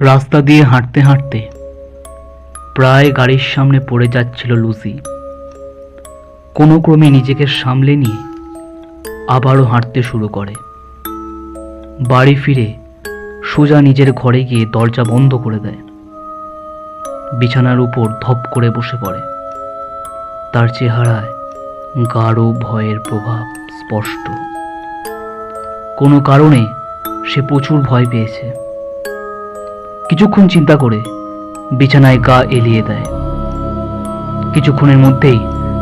রাস্তা দিয়ে হাঁটতে হাঁটতে প্রায় গাড়ির সামনে পড়ে যাচ্ছিল লুসি। কোনো ক্রমে নিজেকে সামলে নিয়ে আবারও হাঁটতে শুরু করে। বাড়ি ফিরে সোজা নিজের ঘরে গিয়ে দরজা বন্ধ করে দেয়। বিছানার উপর ধপ করে বসে পড়ে। তার চেহারায় গাঢ় ভয়ের প্রভাব স্পষ্ট। কোনো কারণে সে প্রচুর ভয় পেয়েছে। কিছুক্ষণ চিন্তা করে বিছানায় গা এলিয়ে দেয়। কিছুক্ষণের মধ্যেই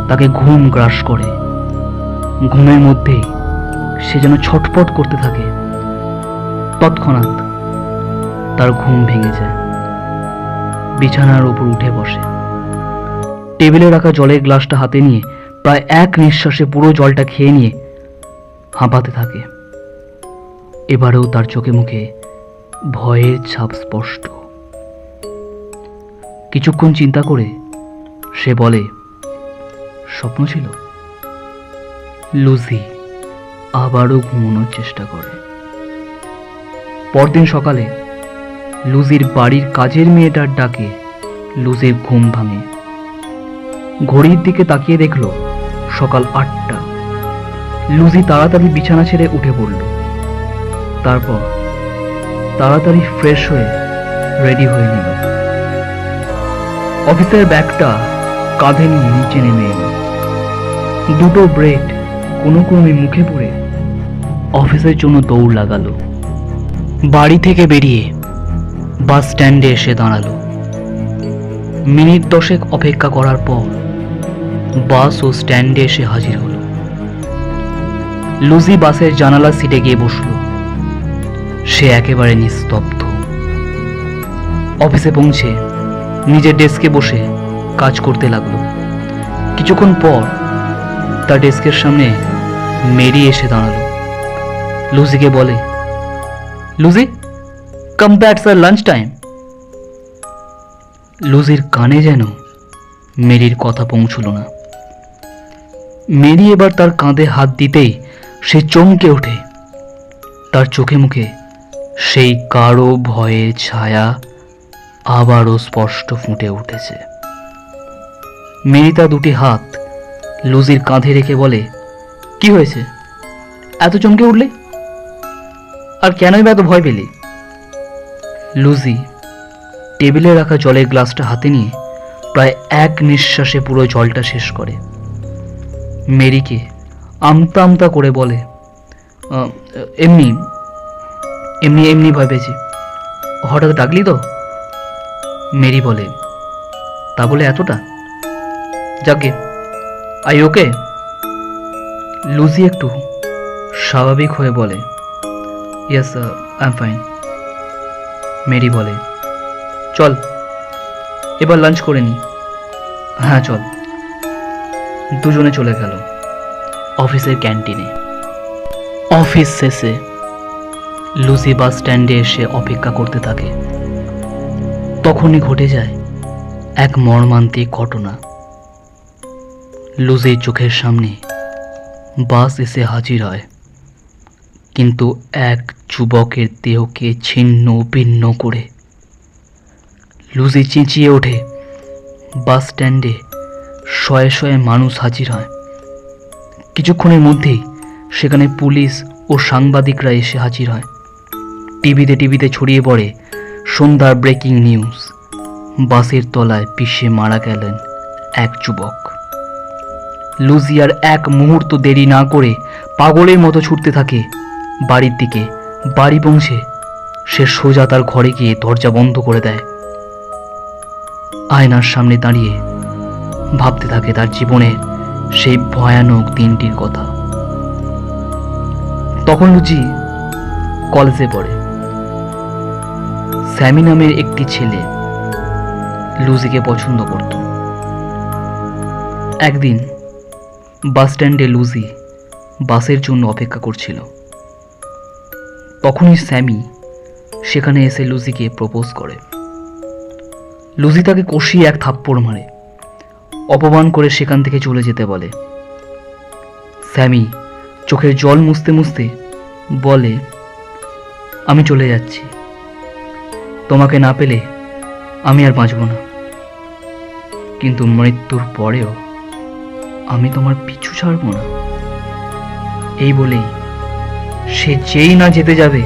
তাকে ঘুম গ্রাস করে। ঘুমের মধ্যেই সে যেন ছটপট করতে থাকে। তৎক্ষণাৎ তার ঘুম ভেঙে যায়। বিছানার উপর উঠে বসে। টেবিলে রাখা জলের গ্লাসটা হাতে নিয়ে প্রায় এক নিঃশ্বাসে পুরো জলটা খেয়ে নিয়ে হাঁপাতে থাকে। এবারেও তার চোখে মুখে ভয়ের ছাপ স্পষ্ট। কিছুক্ষণ চিন্তা করে সে বলে, স্বপ্ন ছিল লুসি আবারও ঘুমানোর চেষ্টা করে। পরদিন সকালে লুজির বাড়ির কাজের মেয়েটার ডাকে লুজির ঘুম ভাঙে। ঘড়ির দিকে তাকিয়ে দেখল সকাল আটটা। লুজি তাড়াতাড়ি বিছানা ছেড়ে উঠে পড়ল। তারপর তাড়াতাড়ি ফ্রেশ হয়ে রেডি হয়ে নিল। অফিসের ব্যাগটা কাঁধে নিয়ে নিচে নেমে এলো। দুটো ব্রেড কোনো ক্রমে মুখে পড়ে অফিসের জন্য দৌড় লাগালো। বাড়ি থেকে বেরিয়ে বাস স্ট্যান্ডে এসে দাঁড়াল। মিনিট দশেক অপেক্ষা করার পর বাস ও স্ট্যান্ডে এসে হাজির হলো। লুজি বাসের জানালা সিটে গিয়ে বসল। সে একেবারে নিস্তব্ধ। অফিসে পৌঁছে নিজের ডেস্কে বসে কাজ করতে লাগল। কিছুক্ষণ পর তার ডেস্কের সামনে মেরি এসে দাঁড়াল। লুজিকে বলে, Lucy come but sir lunch time লুজির কানে যেন মেরির কথা পৌঁছল না। মেরি এবার তার কাঁধে হাত দিতেই সে চমকে ওঠে। তার চোখে মুখে সেই কারও ভয়ের ছায়া আবারও স্পষ্ট ফুটে উঠেছে। মেরি তার দুটি হাত লুজির কাঁধে রেখে বলে কি হয়েছে? এত চমকে উঠলে? আর কেনই বা এত ভয় পেলি? লুজি টেবিলে রাখা জলের গ্লাসটা হাতে নিয়ে প্রায় এক নিঃশ্বাসে পুরো জলটা শেষ করে। মেরিকে আমতা আমতা করে বলে "আহ, এমনি এমনি এমনি ভয় পেয়েছি। হঠাৎ ডাকলি তো? মেরি বলে। তা বলে এতটা? যাকে? আই ওকে? লুজি একটু স্বাভাবিক হয়ে বলে yes I am fine Mary বলে, চল, এবার লাঞ্চ করে নি। হ্যাঁ চল। দুজনে চলে গেল অফিসের ক্যান্টিনে। অফিস শেষে লুসি বাস স্ট্যান্ডে এসে অপেক্ষা করতে থাকে। তখনই ঘটে যায় এক মর্মান্তিক ঘটনা। লুজির চোখের সামনে বাস এসে হাজির হয়, কিন্তু এক যুবকের দেহকে ছিন্ন ভিন্ন করে। লুজি চেঁচিয়ে ওঠে, বাস স্ট্যান্ডে শয়ে শয়ে মানুষ হাজির হয়। কিছুক্ষণের মধ্যেই সেখানে পুলিশ ও সাংবাদিকরা এসে হাজির হয়। টিভিতে টিভিতে ছড়িয়ে পড়ে সন্ধ্যার ব্রেকিং নিউজ। বাসের তলায় পিষে মারা গেলেন এক যুবক। লুজিয়ার এক মুহূর্ত দেরি না করে পাগলের মতো ছুটতে থাকে বাড়ির দিকে। বাড়ি পৌঁছে সে সোজা তার ঘরে গিয়ে দরজা বন্ধ করে দেয়। আয়নার সামনে দাঁড়িয়ে ভাবতে থাকে তার জীবনের সেই ভয়ানক দিনটির কথা। তখন লুজি কলেজে পড়ে। স্যামি নামের একটি ছেলে লুজিকে পছন্দ করত। একদিন বাস স্ট্যান্ডে লুজি বাসের জন্য অপেক্ষা করছিল। তখনই স্যামি সেখানে এসে লুজিকে প্রপোজ করে। লুজি তাকে কষিয়ে এক থাপ্পড় মারে। অপমান করে সেখান থেকে চলে যেতে বলে। স্যামি চোখের জল মুছতে মুছতে বলে, আমি চলে যাচ্ছি। তোমাকে না পেলে আমি আর বাঁচব না। কিন্তু মৃত্যুর পরেও আমি তোমার পিছু ছাড়ব না। এই বলেই সে যেই না যেতে যাবে,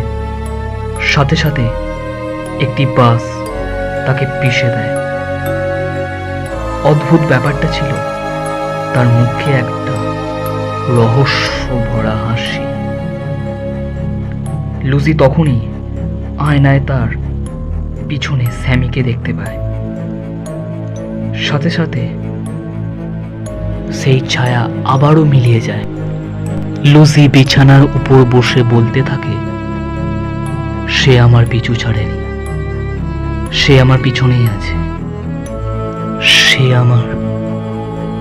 সাথে সাথে একটি বাস তাকে পিষে দেয়। অদ্ভুত ব্যাপারটা ছিল তার মুখে একটা রহস্য ভরা হাসি। লুসি তখনই আয়নায় তার পিছনে স্যামিকে দেখতে পায়। সাথে সাথে সেই ছায়া আবারও মিলিয়ে যায়। লুসি বিছানার উপর বসে বলতে থাকে, সে আমার পিছু ছাড়েনি। সে আমার পিছনেই আছে। সে আমার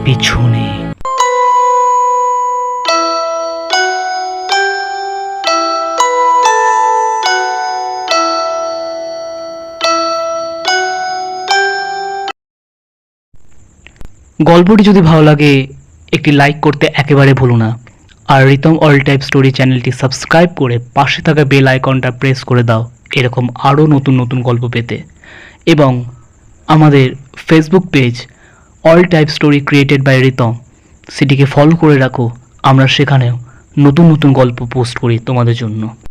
পিছনে গল্পটি যদি ভালো লাগে, একটি লাইক করতে একেবারে ভুলো না। আর রিতম অল টাইপ স্টোরি চ্যানেলটি সাবস্ক্রাইব করে পাশে থাকা বেল আইকনটা প্রেস করে দাও, এরকম আরও নতুন নতুন গল্প পেতে। এবং আমাদের Facebook page all type story created by Ritam, সেটিকে ফলো করে রাখো, আমরা সেখানেও নতুন নতুন গল্প পোস্ট করি তোমাদের জন্য।